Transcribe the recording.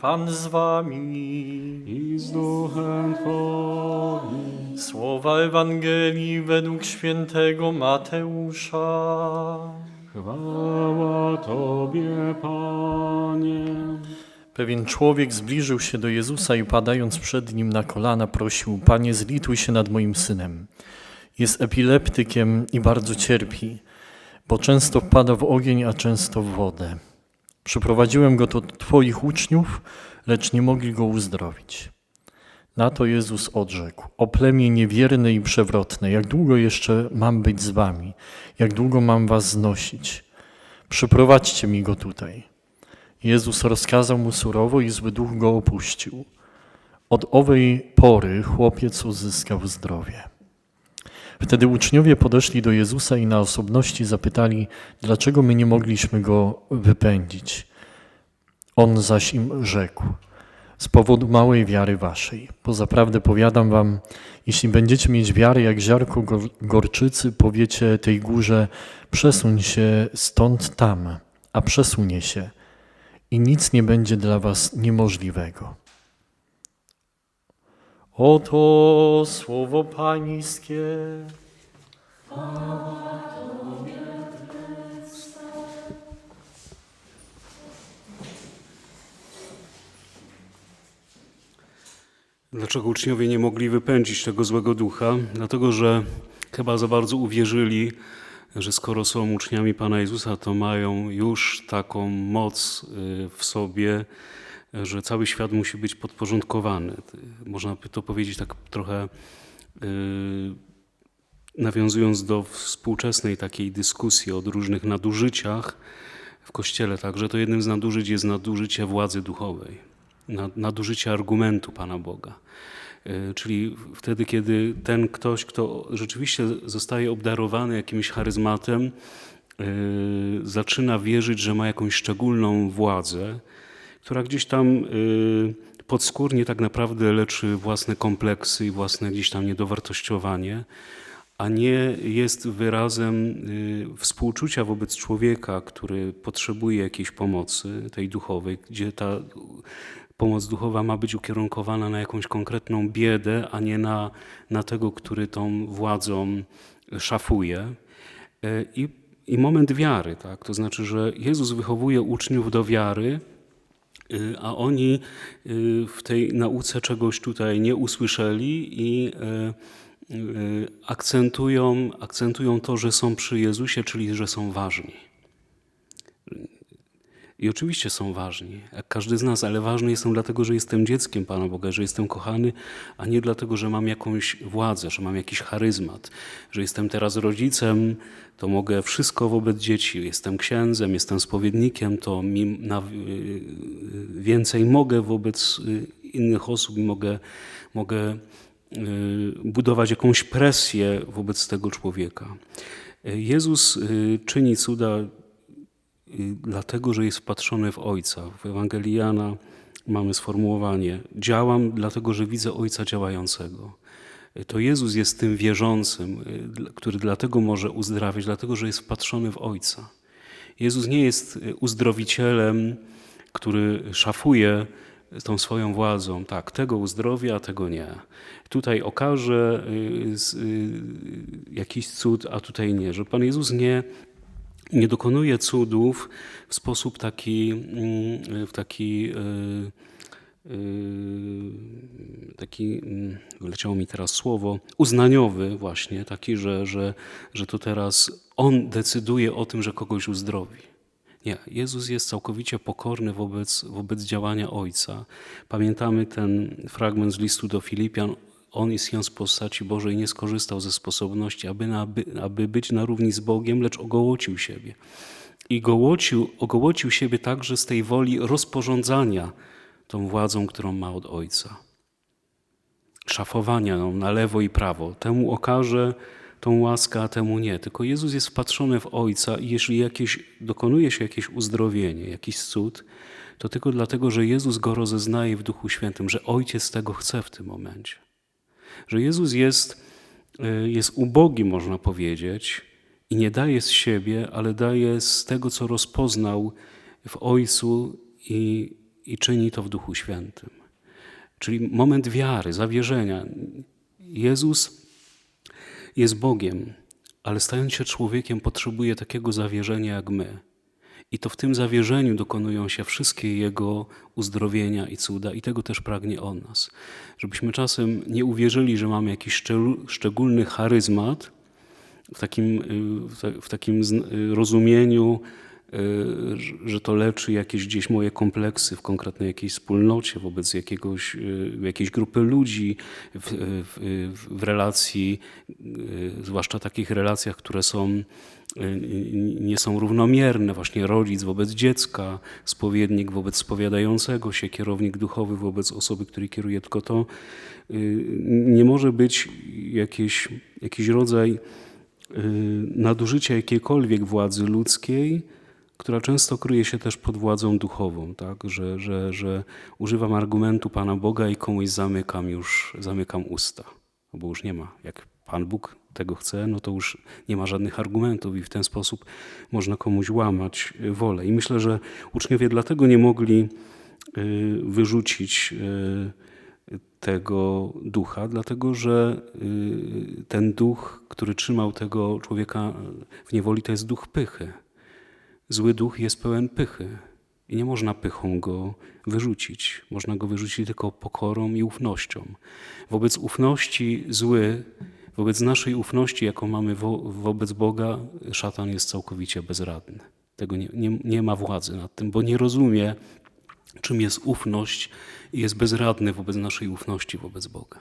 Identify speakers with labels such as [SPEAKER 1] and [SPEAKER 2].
[SPEAKER 1] Pan z wami.
[SPEAKER 2] i z duchem Twoim.
[SPEAKER 1] Słowa Ewangelii według świętego Mateusza.
[SPEAKER 2] Chwała Tobie, Panie.
[SPEAKER 1] Pewien człowiek zbliżył się do Jezusa i padając przed nim na kolana prosił: Panie, zlituj się nad moim synem. Jest epileptykiem i bardzo cierpi, bo często wpada w ogień, a często w wodę. Przyprowadziłem go do Twoich uczniów, lecz nie mogli go uzdrowić. Na to Jezus odrzekł: O plemię niewierne i przewrotne, jak długo jeszcze mam być z Wami? Jak długo mam Was znosić? Przyprowadźcie mi go tutaj. Jezus rozkazał mu surowo i zły duch go opuścił. Od owej pory chłopiec uzyskał zdrowie. Wtedy uczniowie podeszli do Jezusa i na osobności zapytali, dlaczego my nie mogliśmy go wypędzić. On zaś im rzekł, z powodu małej wiary waszej. Bo zaprawdę powiadam wam, jeśli będziecie mieć wiarę jak ziarko gor- gorczycy, powiecie tej górze, przesuń się stąd tam, a przesunie się i nic nie będzie dla was niemożliwego. Oto słowo Pańskie.
[SPEAKER 2] Dlaczego uczniowie nie mogli wypędzić tego złego ducha? Dlatego, że chyba za bardzo uwierzyli, że skoro są uczniami Pana Jezusa, to mają już taką moc y, w sobie, że cały świat musi być podporządkowany. Można by to powiedzieć tak trochę y, nawiązując do współczesnej takiej dyskusji o różnych nadużyciach w Kościele, także to jednym z nadużyć jest nadużycie władzy duchowej, na- nadużycie argumentu Pana Boga. Y, Czyli wtedy, kiedy ten ktoś, kto rzeczywiście zostaje obdarowany jakimś charyzmatem, y, zaczyna wierzyć, że ma jakąś szczególną władzę, która gdzieś tam y, podskórnie tak naprawdę leczy własne kompleksy i własne gdzieś tam niedowartościowanie, a nie jest wyrazem y, współczucia wobec człowieka, który potrzebuje jakiejś pomocy, tej duchowej, gdzie ta pomoc duchowa ma być ukierunkowana na jakąś konkretną biedę, a nie na, na tego, który tą władzą szafuje. Y, I, I moment wiary, tak? to znaczy, że Jezus wychowuje uczniów do wiary, a oni y, w tej nauce czegoś tutaj nie usłyszeli i y, y, akcentują, akcentują to, że są przy Jezusie, czyli że są ważni. I oczywiście są ważni, jak każdy z nas, ale ważny jestem dlatego, że jestem dzieckiem Pana Boga, że jestem kochany, a nie dlatego, że mam jakąś władzę, że mam jakiś charyzmat, że jestem teraz rodzicem, to mogę wszystko wobec dzieci. Jestem księdzem, jestem spowiednikiem, to mi y, y, więcej mogę wobec y, innych osób i mogę, mogę budować jakąś presję wobec tego człowieka. Jezus czyni cuda dlatego, że jest wpatrzony w Ojca. W Ewangelii Jana mamy sformułowanie: Działam dlatego, że widzę Ojca działającego. To Jezus jest tym wierzącym, który dlatego może uzdrawiać, dlatego, że jest wpatrzony w Ojca. Jezus nie jest uzdrowicielem, który szafuje tą swoją władzą. Tak, tego uzdrowia, tego nie. Tutaj okaże y, y, jakiś cud, a tutaj nie. Że Pan Jezus nie, nie dokonuje cudów w sposób taki, mm, w taki, y, y, taki mm, wyleciało mi teraz słowo, uznaniowy właśnie, taki, że, że, że to teraz On decyduje o tym, że kogoś uzdrowi. Nie, Jezus jest całkowicie pokorny wobec, wobec działania Ojca. Pamiętamy ten fragment z listu do Filipian. On istniejąc w postaci Bożej nie skorzystał ze sposobności, aby, na, aby, aby być na równi z Bogiem, lecz ogołocił siebie. I gołocił, ogołocił siebie także z tej woli rozporządzania tą władzą, którą ma od Ojca. Szafowania ją na lewo i prawo. Temu okaże tą łaskę, a temu nie. Tylko Jezus jest wpatrzony w Ojca i jeśli jakieś, dokonuje się jakieś uzdrowienie, jakiś cud, to tylko dlatego, że Jezus go rozeznaje w Duchu Świętym, że Ojciec tego chce w tym momencie. Że Jezus jest, y, jest ubogi, można powiedzieć, i nie daje z siebie, ale daje z tego, co rozpoznał w Ojcu i i czyni to w Duchu Świętym. Czyli moment wiary, zawierzenia. Jezus jest Bogiem, ale stając się człowiekiem, potrzebuje takiego zawierzenia jak my. I to w tym zawierzeniu dokonują się wszystkie Jego uzdrowienia i cuda, i tego też pragnie od nas. Żebyśmy czasem nie uwierzyli, że mamy jakiś szczególny charyzmat w takim, y, w ta- w takim y, rozumieniu, że- że to leczy jakieś gdzieś moje kompleksy w konkretnej jakiejś wspólnocie, wobec jakiegoś, y, jakiejś grupy ludzi, w, w, w relacji, y, zwłaszcza takich relacjach, które są y, nie są równomierne, właśnie rodzic wobec dziecka, spowiednik wobec spowiadającego się, kierownik duchowy wobec osoby, który kieruje, tylko to y, nie może być jakieś, jakiś rodzaj y, nadużycia jakiejkolwiek władzy ludzkiej, która często kryje się też pod władzą duchową, tak? że, że, że używam argumentu Pana Boga i komuś zamykam już, zamykam usta, No bo już nie ma. Jak Pan Bóg tego chce, no to już nie ma żadnych argumentów i w ten sposób można komuś łamać wolę. I myślę, że uczniowie dlatego nie mogli y, wyrzucić y, tego ducha, dlatego że y, ten duch, który trzymał tego człowieka w niewoli, to jest duch pychy. Zły duch jest pełen pychy i nie można pychą go wyrzucić. Można go wyrzucić tylko pokorą i ufnością. Wobec ufności zły, wobec naszej ufności, jaką mamy wo, wobec Boga, szatan jest całkowicie bezradny. Tego nie, nie, nie ma władzy nad tym, bo nie rozumie, czym jest ufność i jest bezradny wobec naszej ufności wobec Boga.